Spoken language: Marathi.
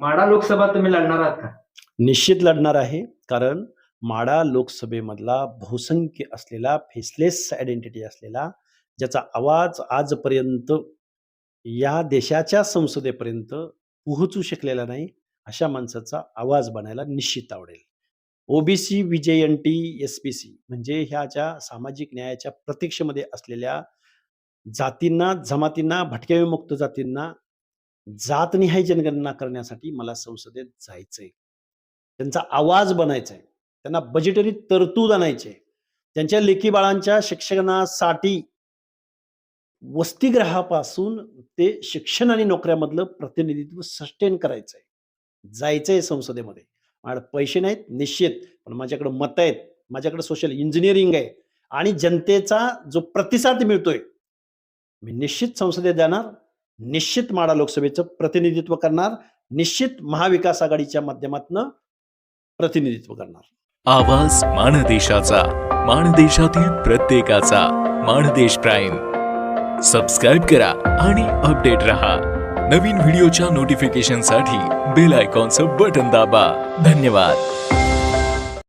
माडा लोकसभा तुम्ही लढणार आहात का? निश्चित लढणार आहे कारण माडा लोकसभेमधला बहुसंख्य असलेला फेसलेस आयडेंटिटी असलेला ज्याचा आवाज आजपर्यंत या देशाच्या संसदेपर्यंत पोहोचू शकलेला नाही अशा माणसाचा आवाज बनायला निश्चित आवडेल. OBC VJNT S P C म्हणजे ह्या ज्या सामाजिक न्यायाच्या प्रतीक्षेमध्ये असलेल्या जातींना जमातींना भटक्याविमुक्त जातींना जातनिहाय जनगणना करण्यासाठी मला संसदेत जायचंय. त्यांचा आवाज बनायचा आहे त्यांना बजेटरी तरतूद आणायची आहे त्यांच्या लेखी बाळांच्या शिक्षणासाठी वसतिगृहापासून ते शिक्षण आणि नोकऱ्यामधलं प्रतिनिधित्व सस्टेन करायचं आहे संसदेमध्ये. माझ्याकडे पैसे नाहीत निश्चित. पण माझ्याकडे मतं आहेत. माझ्याकडे सोशल इंजिनिअरिंग आहे. आणि जनतेचा जो प्रतिसाद मिळतोय मी निश्चित संसदेत जाणार. निश्चित माडा लोकसभेचं प्रतिनिधित्व करणार निश्चित महाविकास आघाडीच्या माध्यमातून प्रतिनिधित्व करणार. आवाज माणदेशाचा माणदेशातील प्रत्येकाचा माणदेश प्राईम. सबस्क्राईब करा आणि अपडेट रहा. नवीन व्हिडिओच्या नोटिफिकेशनसाठी बेल आयकॉनचं बटन दाबा. धन्यवाद.